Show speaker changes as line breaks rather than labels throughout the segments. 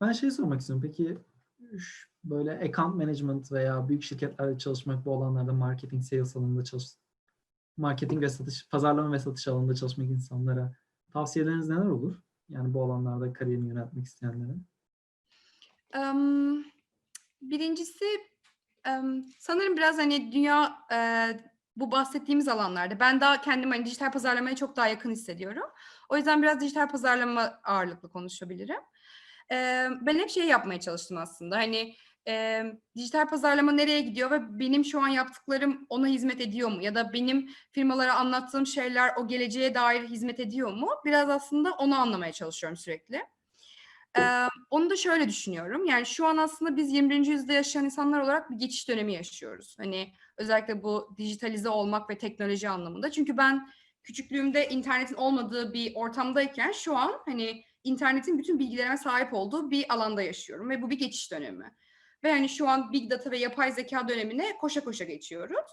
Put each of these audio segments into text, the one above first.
Ben şey sormak istiyorum. Peki böyle account management veya büyük şirketlerde çalışmak bu alanlarda marketing, sales alanında çalış marketing ve satış, pazarlama ve satış alanında çalışmak insanlara tavsiyeleriniz neler olur? Yani bu alanlarda kariyerini yöneltmek isteyenlere.
Emm, birincisi, emm, sanırım biraz, hani, dünya, eee, bu bahsettiğimiz alanlarda ben daha kendimi, hani, dijital pazarlamaya çok daha yakın hissediyorum. O yüzden biraz dijital pazarlama ağırlıklı konuşabilirim. Emm, ben hep şey yapmaya çalıştım aslında, hani, emm, dijital pazarlama nereye gidiyor ve benim şu an yaptıklarım ona hizmet ediyor mu? Ya da benim firmalara anlattığım şeyler o geleceğe dair hizmet ediyor mu? Biraz aslında onu anlamaya çalışıyorum sürekli. Emm, onu da şöyle düşünüyorum, yani, şu an aslında biz 21. yüzyılda yaşayan insanlar olarak bir geçiş dönemi yaşıyoruz. Hani, özellikle bu dijitalize olmak ve teknoloji anlamında. Çünkü ben küçüklüğümde internetin olmadığı bir ortamdayken şu an, hani, internetin bütün bilgilerime sahip olduğu bir alanda yaşıyorum ve bu bir geçiş dönemi. Ve, hani, şu an big data ve yapay zekâ dönemine koşa koşa geçiyoruz.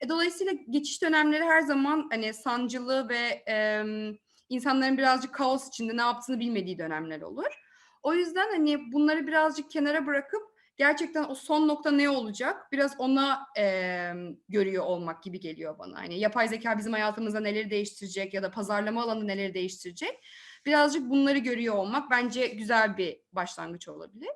E, dolayısıyla geçiş dönemleri her zaman, hani, sancılı ve, emm, insanların birazcık kaos içinde ne yaptığını bilmediği dönemler olur. O yüzden, hani, bunları birazcık kenara bırakıp gerçekten o son nokta ne olacak, biraz ona, emm, görüyor olmak gibi geliyor bana. Hani, yapay zekâ bizim hayatımızda neleri değiştirecek ya da pazarlama alanı neleri değiştirecek? Birazcık bunları görüyor olmak bence güzel bir başlangıç olabilir.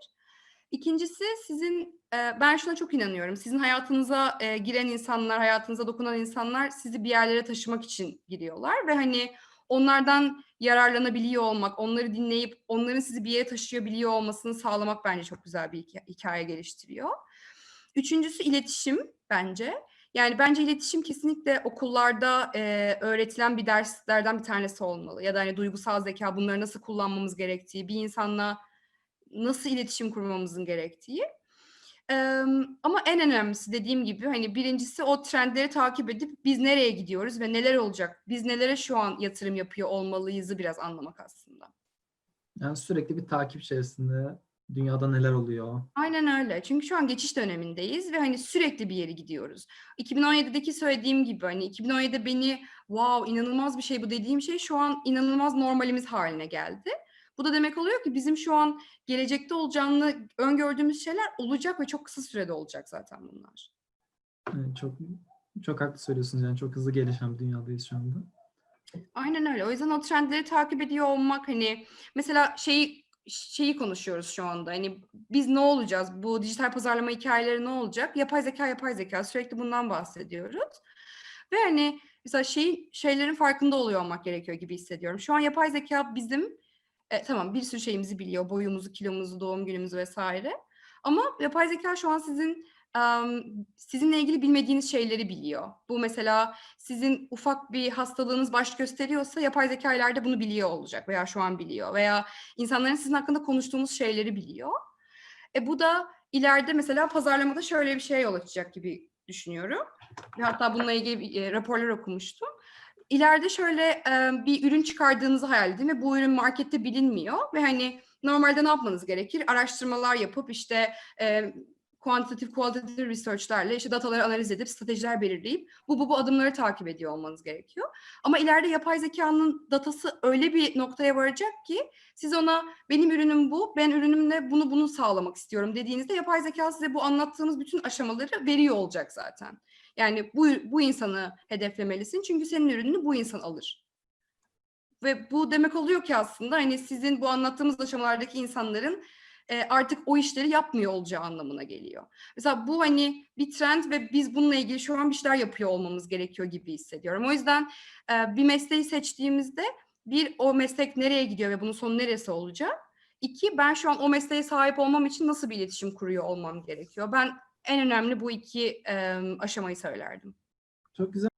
İkincisi sizin, eee, ben şuna çok inanıyorum. Sizin hayatınıza, eee, giren insanlar, hayatınıza dokunan insanlar sizi bir yerlere taşımak için giriyorlar ve, hani, onlardan yararlanabiliyor olmak, onları dinleyip onların sizi bir yere taşıyabiliyor olmasını sağlamak bence çok güzel bir hikâ hikâye geliştiriyor. Üçüncüsü iletişim bence. Yani, bence iletişim kesinlikle okullarda, eee, öğretilen bir derslerden bir tanesi olmalı ya da, hani, duygusal zekâ, bunları nasıl kullanmamız gerektiği, bir insanla nasıl iletişim kurmamızın gerektiği. Ama en önemlisi dediğim gibi, hani, birincisi o trendleri takip edip biz nereye gidiyoruz ve neler olacak, biz nelere şu an yatırım yapıyor olmalıyızı biraz anlamak aslında.
Yani, sürekli bir takip içerisinde dünyada neler oluyor?
Aynen öyle. Çünkü şu an geçiş dönemindeyiz ve, hani, sürekli bir yere gidiyoruz. 2017'deki söylediğim gibi, hani, 2017'de beni "Wow, inanılmaz bir şey bu." dediğim şey şu an inanılmaz normalimiz hâline geldi. Bu da demek oluyor ki bizim şu an gelecekte olacağını öngördüğümüz şeyler olacak ve çok kısa sürede olacak zaten bunlar.
Evet, çok çok haklı söylüyorsunuz. Yani, çok hızlı gelişen bir dünyadayız şu anda.
Aynen öyle. O yüzden o trendleri takip ediyor olmak, hani, mesela şeyi şeyi konuşuyoruz şu anda, hani, biz ne olacağız? Bu dijital pazarlama hikâyeleri ne olacak? Yapay zekâ, yapay zekâ. Sürekli bundan bahsediyoruz ve, hani, mesela şeyin şeylerin farkında oluyor olmak gerekiyor gibi hissediyorum. Şu an yapay zekâ bizim, eee, tamam bir sürü şeyimizi biliyor, boyumuzu, kilomuzu, doğum günümüzü vs. ama yapay zekâ şu an sizin, emm, sizinle ilgili bilmediğiniz şeyleri biliyor. Bu mesela sizin ufak bir hastalığınız baş gösteriyorsa yapay zekâ ileride bunu biliyor olacak veya şu an biliyor veya insanların sizin hakkında konuştuğunuz şeyleri biliyor. E, bu da ileride mesela pazarlamada şöyle bir şeye yol açacak gibi düşünüyorum hatta bununla ilgili bir, eee, raporlar okumuştum. İleride şöyle, emm, bir ürün çıkardığınızı hayal edin ve bu ürün markette bilinmiyor ve, hani, normalde ne yapmanız gerekir? Araştırmalar yapıp, işte, eee, quantitative, qualitative research'lerle, işte, dataları analiz edip stratejiler belirleyip bu, bu, bu adımları takip ediyor olmanız gerekiyor. Ama ileride yapay zekânın datası öyle bir noktaya varacak ki siz ona "Benim ürünüm bu, ben ürünümle bunu, bunu sağlamak istiyorum." dediğinizde yapay zekâ size bu anlattığınız bütün aşamaları veriyor olacak zaten. Yani, bu bu insanı hedeflemelisin çünkü senin ürününü bu insan alır. Ve bu demek oluyor ki aslında, hani, sizin bu anlattığımız aşamalardaki insanların, eee, artık o işleri yapmıyor olacağı anlamına geliyor. Mesela bu, hani, bir trend ve biz bununla ilgili şu an bir şeyler yapıyor olmamız gerekiyor gibi hissediyorum. O yüzden, eee, bir mesleği seçtiğimizde bir o meslek nereye gidiyor ve bunun sonu neresi olacak? 2 ben şu an o mesleğe sahip olmam için nasıl bir iletişim kuruyor olmam gerekiyor? Ben en önemli bu 2, emm, aşamayı söylerdim.
Çok güzel